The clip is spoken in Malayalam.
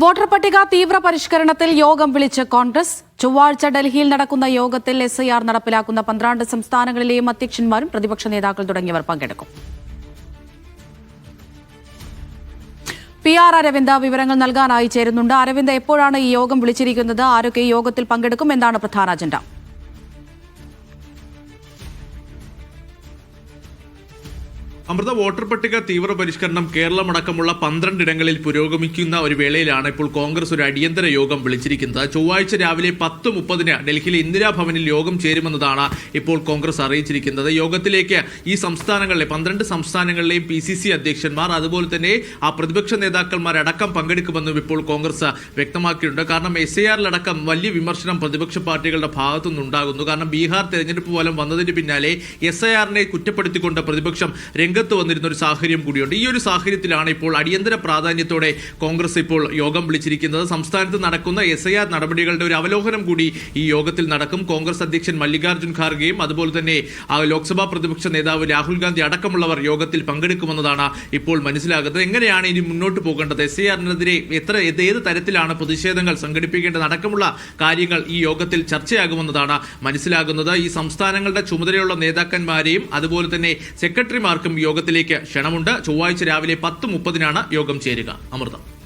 വോട്ടർ പട്ടിക തീവ്ര പരിഷ്കരണത്തിൽ യോഗം വിളിച്ച് കോൺഗ്രസ്. ചൊവ്വാഴ്ച ഡൽഹിയിൽ നടക്കുന്ന യോഗത്തിൽ എസ് ഐ ആർ നടപ്പിലാക്കുന്ന പന്ത്രണ്ട് സംസ്ഥാനങ്ങളിലെയും അധ്യക്ഷന്മാരും പ്രതിപക്ഷ നേതാക്കൾ തുടങ്ങിയവർ പങ്കെടുക്കും. പി ആർ അരവിന്ദ് വിവരങ്ങൾ നൽകാനായി ചേരുന്നുണ്ട്. അരവിന്ദ് എപ്പോഴാണ് ഈ യോഗം വിളിച്ചിരിക്കുന്നത്? ആരൊക്കെ യോഗത്തിൽ പങ്കെടുക്കും? എന്താണ് പ്രധാന അജണ്ട? അമൃത വോട്ടർ പട്ടിക തീവ്ര പരിഷ്കരണം കേരളമടക്കമുള്ള പന്ത്രണ്ടിടങ്ങളിൽ പുരോഗമിക്കുന്ന ഒരു വേളയിലാണ് ഇപ്പോൾ കോൺഗ്രസ് ഒരു അടിയന്തര യോഗം വിളിച്ചിരിക്കുന്നത്. ചൊവ്വാഴ്ച രാവിലെ പത്ത് മുപ്പതിന് ഡൽഹിയിലെ ഇന്ദിരാഭവനിൽ യോഗം ചേരുമെന്നതാണ് ഇപ്പോൾ കോൺഗ്രസ് അറിയിച്ചിരിക്കുന്നത്. യോഗത്തിലേക്ക് ഈ സംസ്ഥാനങ്ങളിലെ പന്ത്രണ്ട് സംസ്ഥാനങ്ങളിലെയും പി സി സി അധ്യക്ഷന്മാർ അതുപോലെ തന്നെ ആ പ്രതിപക്ഷ നേതാക്കന്മാരടക്കം പങ്കെടുക്കുമെന്നും ഇപ്പോൾ കോൺഗ്രസ് വ്യക്തമാക്കിയിട്ടുണ്ട്. കാരണം എസ് എ ആറിലടക്കം വലിയ വിമർശനം പ്രതിപക്ഷ പാർട്ടികളുടെ ഭാഗത്തുനിന്നുണ്ടാകുന്നു. കാരണം ബീഹാർ തെരഞ്ഞെടുപ്പ് ഫലം വന്നതിന് പിന്നാലെ എസ് ഐ ആറിനെ കുറ്റപ്പെടുത്തിക്കൊണ്ട് പ്രതിപക്ഷം രംഗത്ത് വന്നിരുന്ന ഒരു സാഹചര്യം കൂടിയുണ്ട്. ഈ ഒരു സാഹചര്യത്തിലാണ് ഇപ്പോൾ അടിയന്തര പ്രാധാന്യത്തോടെ കോൺഗ്രസ് ഇപ്പോൾ യോഗം വിളിച്ചിരിക്കുന്നത്. സംസ്ഥാനത്ത് നടക്കുന്ന എസ് ഐ ആർ നടപടികളുടെ ഒരു അവലോകനം കൂടി ഈ യോഗത്തിൽ നടക്കും. കോൺഗ്രസ് അധ്യക്ഷൻ മല്ലികാർജുൻ ഖാർഗെയും അതുപോലെ തന്നെ ലോക്സഭാ പ്രതിപക്ഷ നേതാവ് രാഹുൽ ഗാന്ധി അടക്കമുള്ളവർ യോഗത്തിൽ പങ്കെടുക്കുമെന്നതാണ് ഇപ്പോൾ മനസ്സിലാകുന്നത്. എങ്ങനെയാണ് ഇനി മുന്നോട്ട് പോകേണ്ടത്? എസ് ഐ ആറിനെതിരെ എത്ര ഏത് തരത്തിലാണ് പ്രതിഷേധങ്ങൾ സംഘടിപ്പിക്കേണ്ടത്? അടക്കമുള്ള കാര്യങ്ങൾ ഈ യോഗത്തിൽ ചർച്ചയാകുമെന്നതാണ് മനസ്സിലാകുന്നത്. ഈ സംസ്ഥാനങ്ങളുടെ ചുമതലയുള്ള നേതാക്കന്മാരെയും അതുപോലെ തന്നെ സെക്രട്ടറിമാർക്കും യോഗത്തിലേക്ക് ക്ഷണമുണ്ട്. ചൊവ്വാഴ്ച രാവിലെ പത്ത് മുപ്പതിനാണ് യോഗം ചേരുക. അമൃത.